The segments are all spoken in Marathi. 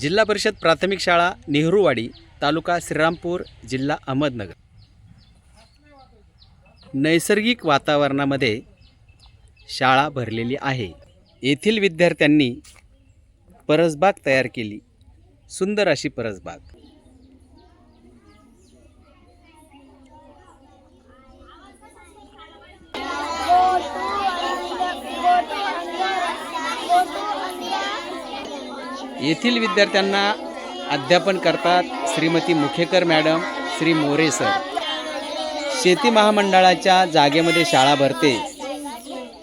जिल्हा परिषद प्राथमिक शाळा नेहरूवाडी तालुका श्रीरामपूर जिल्हा अहमदनगर. नैसर्गिक वातावरणामध्ये शाळा भरलेली आहे. येथील विद्यार्थ्यांनी परसबाग तयार केली. सुंदर अशी परसबाग. येथील विद्यार्थ्यांना अध्यापन करतात श्रीमती मुखेकर मॅडम श्री मोरे सर. शेती महामंडळाच्या जागेमध्ये शाळा भरते.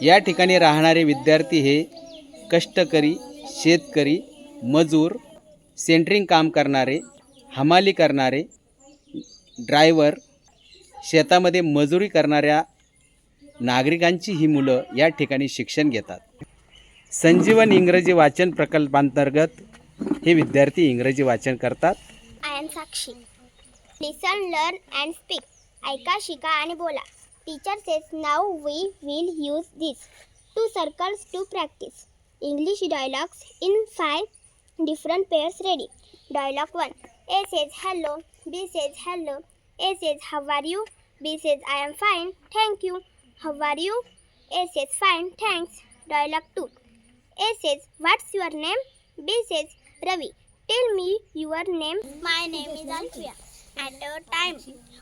या ठिकाणी राहणारे विद्यार्थी हे कष्टकरी शेतकरी मजूर सेंटरिंग काम करणारे हमाली करणारे ड्रायव्हर शेतामध्ये मजुरी करणाऱ्या नागरिकांची ही मुलं या ठिकाणी शिक्षण घेतात. संजीवन इंग्रजी वाचन प्रकल्पांतर्गत हे विद्यार्थी इंग्रजी वाचन करतात. I am Sakshi. Listen learn and speak. ऐका शिका आणि बोला. Teacher says now we will use this. Two circles to practise. English dialogues in five different pairs ready. Dialogue one. A says hello. B says hello. A says how are you. B says I am fine. Thank you. How are you. A says fine. Thanks. Dialogue two. A says what's your name. B says Ravi. Tell me your name. My name is Alfia. At a time,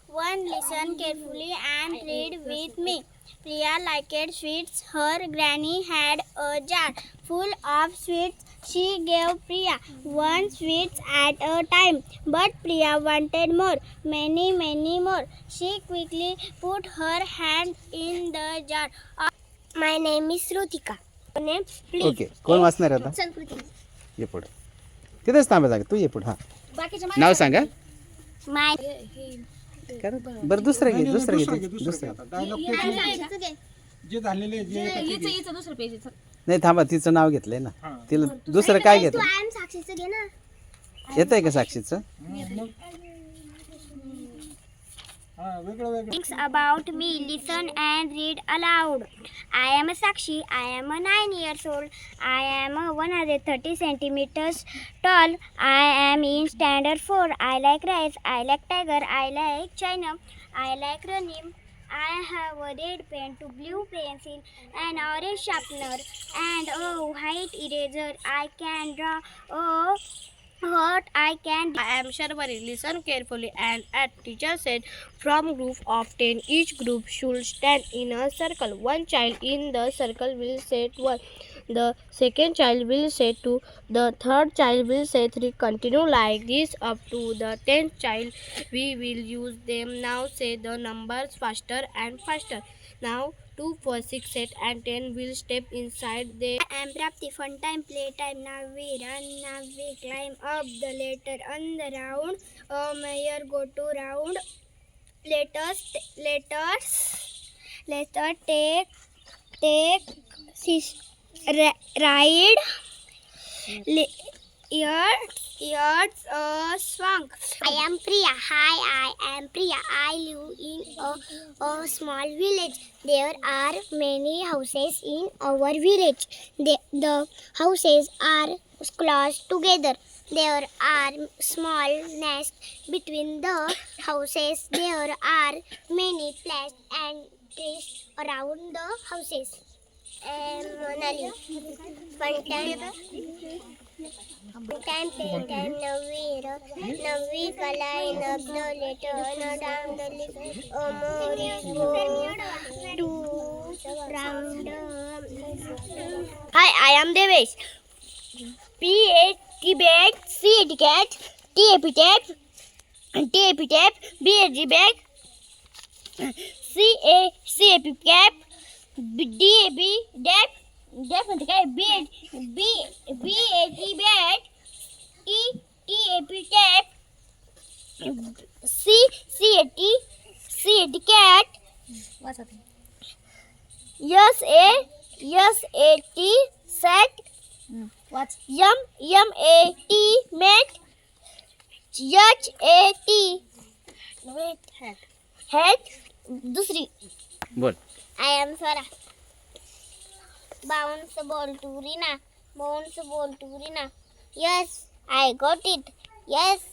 one listen carefully and read with me. Priya liked sweets. Her granny had a jar full of sweets. She gave Priya one sweets at a time, but Priya wanted more, many, many more. She quickly put her hand in the jar. My name is Rutika. Name, please. Okay कोण वाचणार आहे आता संस्कृती ये पुढे तिथेच थांबा जागा? तू ये पुढे हां. नाव सांगा. माय काय रे? बरं दुसरं घे दुसरं घे दुसरं. जे झालेले जे. नाही थांबा तिचं नाव घेतलंय ना. तिला दुसरं काय तू घेतलं आय एम साक्षीचं घे ना. येत आहे का साक्षीचं? Things about me, listen and read aloud. I am a Sakshi. I am a nine years old. I am a 130 centimeters tall. I am in standard four. I like rice. I like tiger. I like China. I like running. I have a red pen, to blue pencil, an orange sharpener, and a white eraser. I can draw a what I can do. I am Sharmari. Listen carefully and at teacher said from group of 10 each group should stand in a circle. One child in the circle will say one. The second child will say two. The third child will say three. Continue like this up to the tenth child. We will use them now. Say the numbers faster and faster. Now two, four, six, eight, and ten will step inside. They I am Prapti, fun time, play time. Now we run, now we climb up the ladder on the round. Oh, mayor, go to round. Let us, let us, let us take, take, sis, ride. Hmm. Li- Yours, yours a song. I am Priya. Hi, I am Priya. I live in a, a small village. There are many houses in our village. The, the houses are close together. There are small nests between the houses. There are many plants and trees around the houses. Um, Monali. Fun time. Time, play time, Navi, Navi, Kalai, Nab, the letter, no down the list, oh, Mori, go to round. Hi, I am Devesh. P A T bag, C A T cat, T A P tap, T A P tap, B A G bag, C A C A P cap, B D A B dap, dap म्हणजे काय B A B B A T bat, T T A P tap, C C A T C A T cat, S A S A T set, M M A T mat, H A T hat दुसरी बोल I am Swara Bounce ball to Rina. Bounce ball to Rina. Yes, I got it. Yes,